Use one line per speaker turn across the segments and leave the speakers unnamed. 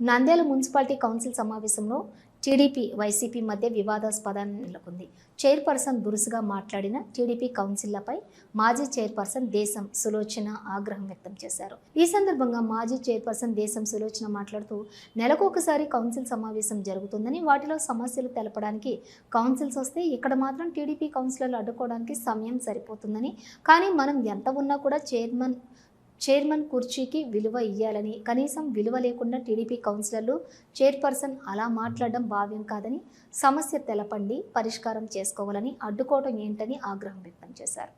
Nandyal municipality council సమావేశంలో TDP YCP మధ్య వివాదాస్పదాన్ని నెలకొంది. చైర్పర్సన్ దురుసుగా మాట్లాడిన టీడీపీ కౌన్సిల్లపై మాజీ చైర్పర్సన్ దేశం సులోచన ఆగ్రహం వ్యక్తం చేశారు. ఈ సందర్భంగా మాజీ చైర్పర్సన్ దేశం సులోచన మాట్లాడుతూ నెలకు ఒకసారి కౌన్సిల్ సమావేశం జరుగుతుందని వాటిలో సమస్యలు తెలపడానికి కౌన్సిల్స్ వస్తే ఇక్కడ మాత్రం టీడీపీ కౌన్సిలర్లు అడ్డుకోవడానికి సమయం సరిపోతుందని కానీ మనం ఎంత ఉన్నా కూడా చైర్మన్ చైర్మన్ కుర్చీకి విలువ ఇయ్యాలని కనీసం విలువ లేకుండా టీడీపీ కౌన్సిలర్లు చైర్పర్సన్ అలా మాట్లాడడం భావ్యం కాదని సమస్య తెలపండి పరిష్కారం చేసుకోవాలని అడ్డుకోవడం ఏంటని ఆగ్రహం వ్యక్తం చేశారు.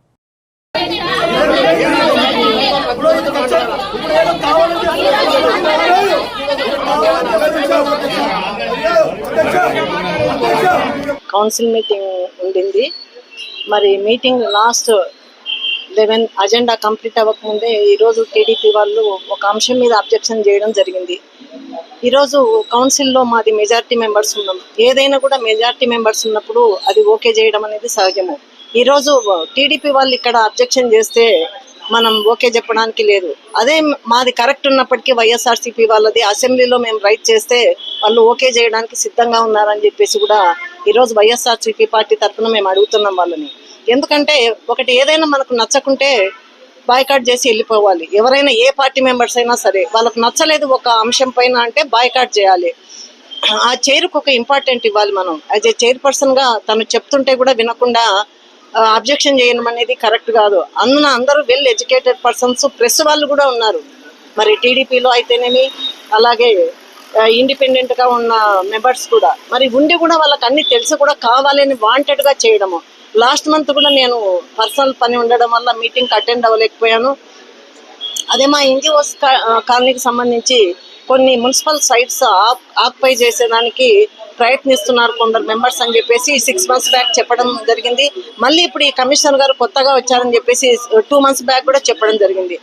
కౌన్సిల్ మీటింగ్ ఉండింది. మరి meeting last eleven agenda complete అవ్వకముందే ఈరోజు టీడీపీ వాళ్ళు ఒక అంశం మీద అబ్జెక్షన్ చేయడం జరిగింది. ఈరోజు కౌన్సిల్లో మాది మెజార్టీ మెంబర్స్ ఉన్నాం. ఏదైనా కూడా మెజార్టీ మెంబర్స్ ఉన్నప్పుడు అది ఓకే చేయడం అనేది సహజము. ఈరోజు టీడీపీ వాళ్ళు ఇక్కడ అబ్జెక్షన్ చేస్తే మనం ఓకే చెప్పడానికి లేదు. అదే మాది కరెక్ట్ ఉన్నప్పటికీ వైఎస్ఆర్సీపీ వాళ్ళది అసెంబ్లీలో మేము రైట్ చేస్తే వాళ్ళు ఓకే చేయడానికి సిద్ధంగా ఉన్నారని చెప్పేసి కూడా ఈరోజు వైఎస్ఆర్సీపీ పార్టీ తరఫున మేము అడుగుతున్నాం వాళ్ళని. ఎందుకంటే ఒకటి ఏదైనా మనకు నచ్చకుంటే బాయ్కాట్ చేసి వెళ్ళిపోవాలి. ఎవరైనా ఏ పార్టీ మెంబర్స్ అయినా సరే వాళ్ళకు నచ్చలేదు ఒక అంశం పైన అంటే బాయ్కాట్ చేయాలి. ఆ చైర్కు ఒక ఇంపార్టెంట్ ఇవ్వాలి మనం. యాజ్ ఏ చైర్పర్సన్గా తను చెప్తుంటే కూడా వినకుండా అబ్జెక్షన్ చేయడం అనేది కరెక్ట్ కాదు. అందున అందరూ వెల్ ఎడ్యుకేటెడ్ పర్సన్స్ ప్రెస్ వాళ్ళు కూడా ఉన్నారు. మరి టీడీపీలో అయితేనేమి అలాగే ఇండిపెండెంట్గా ఉన్న మెంబర్స్ కూడా. మరి ఉండి కూడా వాళ్ళకి అన్ని తెలిసి కూడా కావాలని వాంటెడ్గా చేయడము. లాస్ట్ మంత్ కూడా నేను పర్సనల్ పని ఉండడం వల్ల మీటింగ్ అటెండ్ అవ్వలేకపోయాను. అదే మా ఎన్జిఓస్ కాలనీకి సంబంధించి కొన్ని మున్సిపల్ సైట్స్ ఆక్యుపై చేసేదానికి ప్రయత్నిస్తున్నారు కొందరు మెంబర్స్ అని చెప్పేసి సిక్స్ మంత్స్ బ్యాక్ చెప్పడం జరిగింది. మళ్ళీ ఇప్పుడు ఈ కమిషనర్ గారు కొత్తగా వచ్చారని చెప్పేసి టూ మంత్స్ బ్యాక్ కూడా చెప్పడం జరిగింది.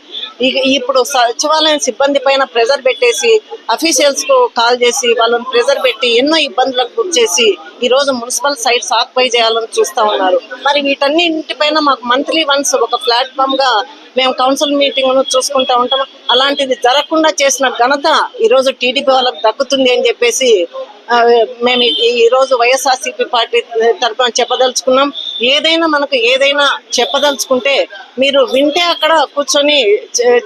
ఇక ఇప్పుడు సచివాలయం సిబ్బంది పైన ప్రెజర్ పెట్టేసి అఫీషియల్స్కు కాల్ చేసి వాళ్ళని ప్రెజర్ పెట్టి ఎన్నో ఇబ్బందులకు గురి చేసి ఈ రోజు మున్సిపల్ సైట్స్ ఆక్యుపై చేయాలని చూస్తా ఉన్నారు. మరి వీటన్నింటిపైన మాకు మంత్లీ వన్స్ ఒక ప్లాట్ఫామ్గా మేము కౌన్సిల్ మీటింగ్ చూసుకుంటా ఉంటాం అలాంటిది జరగకుండా చేసిన ఘనత ఈరోజు టీడీపీ వాళ్ళకి దక్కుతుంది అని చెప్పేసి మేము ఈ- వైఎస్ఆర్సీపీ పార్టీ తరఫున చెప్పదలుచుకున్నాం. ఏదైనా మనకు ఏదైనా చెప్పదలుచుకుంటే మీరు వింటే అక్కడ కూర్చొని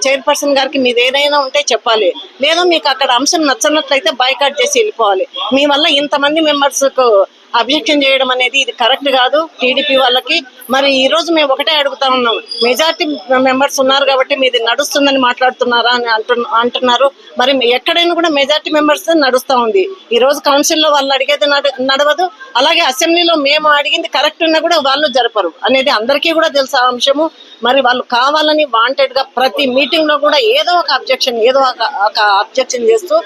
చైర్పర్సన్ గారికి మీది ఏదైనా ఉంటే చెప్పాలి. లేదా మీకు అక్కడ అంశం నచ్చనట్లయితే బైకాట్ చేసి వెళ్ళిపోవాలి. మీ వల్ల ఇంతమంది మెంబర్స్కు అబ్జెక్షన్ చేయడం అనేది ఇది కరెక్ట్ కాదు టీడీపీ వాళ్ళకి. మరి ఈ రోజు మేము ఒకటే అడుగుతా ఉన్నాం. మెజార్టీ మెంబర్స్ ఉన్నారు కాబట్టి మీది నడుస్తుందని మాట్లాడుతున్నారా అని అంటు అంటున్నారు. మరి ఎక్కడైనా కూడా మెజార్టీ మెంబర్స్ నడుస్తా ఉంది. ఈ రోజు కౌన్సిల్లో వాళ్ళు అడిగేది నడ- నడవదు. అలాగే అసెంబ్లీలో మేము అడిగింది కరెక్ట్ ఉన్నా కూడా వాళ్ళు జరపరు. అనేది అందరికీ కూడా తెలుసు అంశము. మరి వాళ్ళు కావాలని వాంటెడ్గా ప్రతి మీటింగ్లో కూడా ఏదో ఒక అబ్జెక్షన్ ఏదో ఒక- ఒక అబ్జెక్షన్ చేస్తూ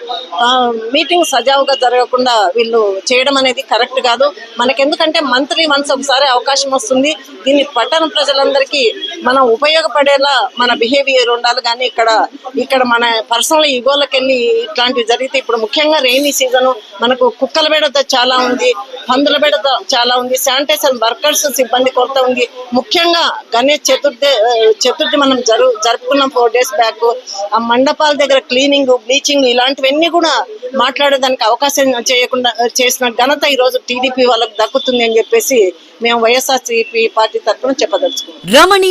మీటింగ్ సజావుగా జరగకుండా వీళ్ళు చేయడం అనేది కరెక్ట్ కాదు. మనకెందుకంటే మంత్లీ వన్స్ ఒకసారి అవకాశం వస్తుంది. దీన్ని పట్టణ ప్రజలందరికీ మనం ఉపయోగపడేలా మన బిహేవియర్ ఉండాలి. కానీ ఇక్కడ ఇక్కడ మన పర్సనల్ ఈగోలకి వెళ్ళి ఇట్లాంటివి జరిగితే ఇప్పుడు ముఖ్యంగా రెయినీ సీజన్ మనకు కుక్కల బెడత చాలా ఉంది పందుల బెడత చాలా ఉంది శానిటైజర్ వర్కర్స్ సిబ్బంది కొరత ఉంది. ముఖ్యంగా గణేష్ చతుర్థి చతుర్థి మనం జరు జరుపుకున్నాం ఫోర్ డేస్ బ్యాక్ ఆ మండపాల దగ్గర క్లీనింగ్ బ్లీచింగ్ ఇలాంటివన్నీ కూడా మాట్లాడేదానికి అవకాశం చేయకుండా చేసిన ఘనత ఈ రోజు టీడీపీ వాళ్ళకి దక్కుతుంది అని చెప్పేసి మేము వైఎస్ఆర్సీపీ పార్టీ తరఫున చెప్పదలుచుకున్నాం.
Ramani